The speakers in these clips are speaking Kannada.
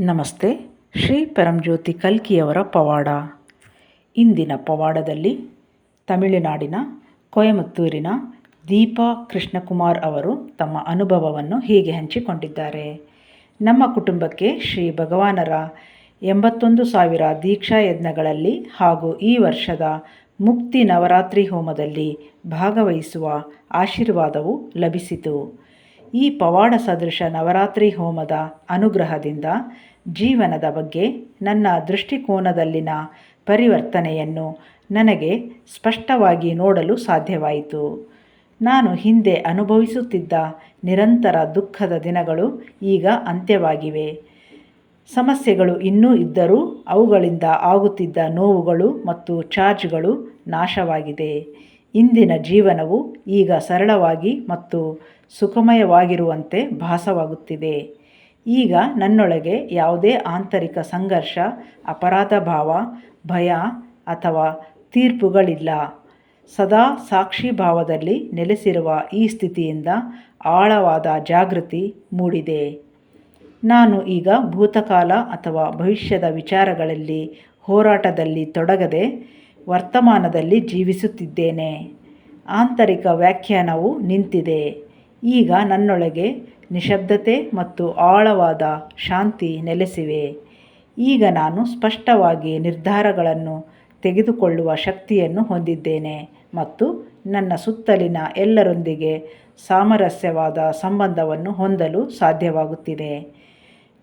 ನಮಸ್ತೆ, ಶ್ರೀ ಪರಂಜ್ಯೋತಿ ಕಲ್ಕಿಯವರ ಪವಾಡ. ಇಂದಿನ ಪವಾಡದಲ್ಲಿ ತಮಿಳುನಾಡಿನ ಕೊಯಮತ್ತೂರಿನ ದೀಪಾ ಕೃಷ್ಣಕುಮಾರ್ ಅವರು ತಮ್ಮ ಅನುಭವವನ್ನು ಹೀಗೆ ಹಂಚಿಕೊಂಡಿದ್ದಾರೆ. ನಮ್ಮ ಕುಟುಂಬಕ್ಕೆ ಶ್ರೀ ಭಗವಾನರ ಎಂಬತ್ತೊಂದು ಸಾವಿರ ದೀಕ್ಷಾ ಯಜ್ಞಗಳಲ್ಲಿ ಹಾಗೂ ಈ ವರ್ಷದ ಮುಕ್ತಿ ನವರಾತ್ರಿ ಹೋಮದಲ್ಲಿ ಭಾಗವಹಿಸುವ ಆಶೀರ್ವಾದವು ಲಭಿಸಿತು. ಈ ಪವಾಡ ಸದೃಶ ನವರಾತ್ರಿ ಹೋಮದ ಅನುಗ್ರಹದಿಂದ ಜೀವನದ ಬಗ್ಗೆ ನನ್ನ ದೃಷ್ಟಿಕೋನದಲ್ಲಿನ ಪರಿವರ್ತನೆಯನ್ನು ನನಗೆ ಸ್ಪಷ್ಟವಾಗಿ ನೋಡಲು ಸಾಧ್ಯವಾಯಿತು. ನಾನು ಹಿಂದೆ ಅನುಭವಿಸುತ್ತಿದ್ದ ನಿರಂತರ ದುಃಖದ ದಿನಗಳು ಈಗ ಅಂತ್ಯವಾಗಿವೆ. ಸಮಸ್ಯೆಗಳು ಇನ್ನೂ ಇದ್ದರೂ ಅವುಗಳಿಂದ ಆಗುತ್ತಿದ್ದ ನೋವುಗಳು ಮತ್ತು ಚಾರ್ಜ್ಗಳು ನಾಶವಾಗಿದೆ. ಇಂದಿನ ಜೀವನವು ಈಗ ಸರಳವಾಗಿ ಮತ್ತು ಸುಖಮಯವಾಗಿರುವಂತೆ ಭಾಸವಾಗುತ್ತಿದೆ. ಈಗ ನನ್ನೊಳಗೆ ಯಾವುದೇ ಆಂತರಿಕ ಸಂಘರ್ಷ, ಅಪರಾಧ ಭಾವ, ಭಯ ಅಥವಾ ತೀರ್ಪುಗಳಿಲ್ಲ. ಸದಾ ಸಾಕ್ಷಿ ಭಾವದಲ್ಲಿ ನೆಲೆಸಿರುವ ಈ ಸ್ಥಿತಿಯಿಂದ ಆಳವಾದ ಜಾಗೃತಿ ಮೂಡಿದೆ. ನಾನು ಈಗ ಭೂತಕಾಲ ಅಥವಾ ಭವಿಷ್ಯದ ವಿಚಾರಗಳಲ್ಲಿ ಹೋರಾಟದಲ್ಲಿ ತೊಡಗದೆ ವರ್ತಮಾನದಲ್ಲಿ ಜೀವಿಸುತ್ತಿದ್ದೇನೆ. ಆಂತರಿಕ ವ್ಯಾಖ್ಯಾನವು ನಿಂತಿದೆ. ಈಗ ನನ್ನೊಳಗೆ ನಿಶಬ್ದತೆ ಮತ್ತು ಆಳವಾದ ಶಾಂತಿ ನೆಲೆಸಿವೆ. ಈಗ ನಾನು ಸ್ಪಷ್ಟವಾಗಿ ನಿರ್ಧಾರಗಳನ್ನು ತೆಗೆದುಕೊಳ್ಳುವ ಶಕ್ತಿಯನ್ನು ಹೊಂದಿದ್ದೇನೆ ಮತ್ತು ನನ್ನ ಸುತ್ತಲಿನ ಎಲ್ಲರೊಂದಿಗೆ ಸಾಮರಸ್ಯವಾದ ಸಂಬಂಧವನ್ನು ಹೊಂದಲು ಸಾಧ್ಯವಾಗುತ್ತಿದೆ.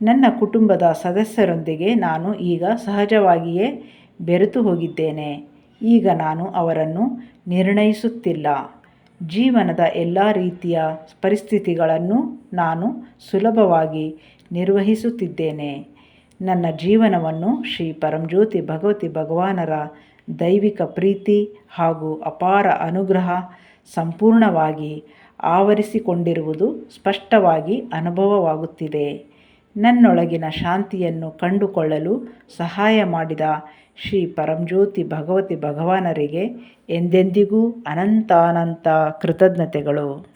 ನನ್ನ ಕುಟುಂಬದ ಸದಸ್ಯರೊಂದಿಗೆ ನಾನು ಈಗ ಸಹಜವಾಗಿಯೇ ಬೆರೆತು ಹೋಗಿದ್ದೇನೆ. ಈಗ ನಾನು ಅವರನ್ನು ನಿರ್ಣಯಿಸುತ್ತಿಲ್ಲ. ಜೀವನದ ಎಲ್ಲ ರೀತಿಯ ಪರಿಸ್ಥಿತಿಗಳನ್ನು ನಾನು ಸುಲಭವಾಗಿ ನಿರ್ವಹಿಸುತ್ತಿದ್ದೇನೆ. ನನ್ನ ಜೀವನವನ್ನು ಶ್ರೀ ಪರಂಜ್ಯೋತಿ ಭಗವತಿ ಭಗವಾನರ ದೈವಿಕ ಪ್ರೀತಿ ಹಾಗೂ ಅಪಾರ ಅನುಗ್ರಹ ಸಂಪೂರ್ಣವಾಗಿ ಆವರಿಸಿಕೊಂಡಿರುವುದು ಸ್ಪಷ್ಟವಾಗಿ ಅನುಭವವಾಗುತ್ತಿದೆ. ನನ್ನೊಳಗಿನ ಶಾಂತಿಯನ್ನು ಕಂಡುಕೊಳ್ಳಲು ಸಹಾಯ ಮಾಡಿದ ಶ್ರೀ ಪರಂಜ್ಯೋತಿ ಭಗವತಿ ಭಗವಾನರಿಗೆ ಎಂದೆಂದಿಗೂ ಅನಂತಾನಂತ ಕೃತಜ್ಞತೆಗಳು.